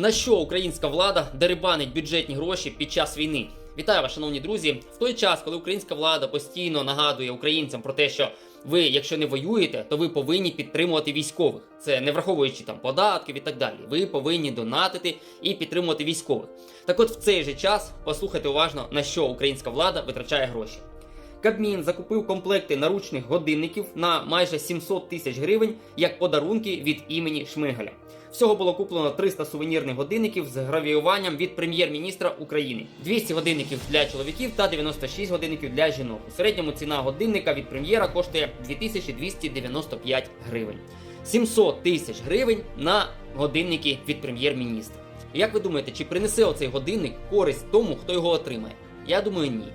На що українська влада дерибанить бюджетні гроші під час війни? Вітаю вас, шановні друзі. В той час, коли українська влада постійно нагадує українцям про те, що ви, якщо не воюєте, то ви повинні підтримувати військових. Це не враховуючи там податків і так далі. Ви повинні донатити і підтримувати військових. Так от в цей же час послухайте уважно, на що українська влада витрачає гроші. Кабмін закупив комплекти наручних годинників на майже 700 тисяч гривень як подарунки від імені Шмигаля. Всього було куплено 300 сувенірних годинників з гравіюванням від прем'єр-міністра України, 200 годинників для чоловіків та 96 годинників для жінок. У середньому ціна годинника від прем'єра коштує 2295 гривень. 700 тисяч гривень на годинники від прем'єр-міністра. Як ви думаєте, чи принесе оцей годинник користь тому, хто його отримає? Я думаю, ні.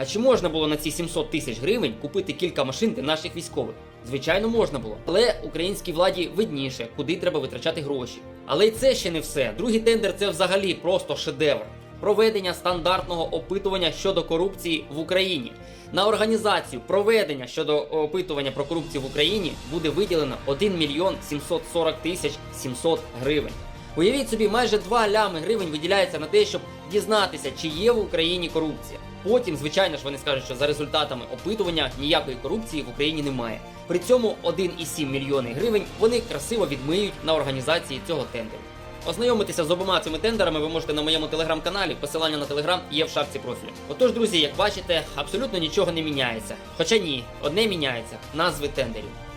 А чи можна було на ці 700 тисяч гривень купити кілька машин для наших військових? Звичайно, можна було. Але українській владі видніше, куди треба витрачати гроші. Але й це ще не все. Другий тендер це взагалі просто шедевр. Проведення стандартного опитування щодо корупції в Україні. На організацію проведення щодо опитування про корупцію в Україні буде виділено 1 мільйон 740 тисяч 700 гривень. Уявіть собі, майже 2 лями гривень виділяється на те, щоб дізнатися, чи є в Україні корупція. Потім, звичайно ж, вони скажуть, що за результатами опитування ніякої корупції в Україні немає. При цьому 1,7 мільйони гривень вони красиво відмиють на організації цього тендеру. Ознайомитися з обома цими тендерами ви можете на моєму телеграм-каналі. Посилання на телеграм є в шапці профілю. Отож, друзі, як бачите, абсолютно нічого не міняється. Хоча ні, одне міняється назви тендерів.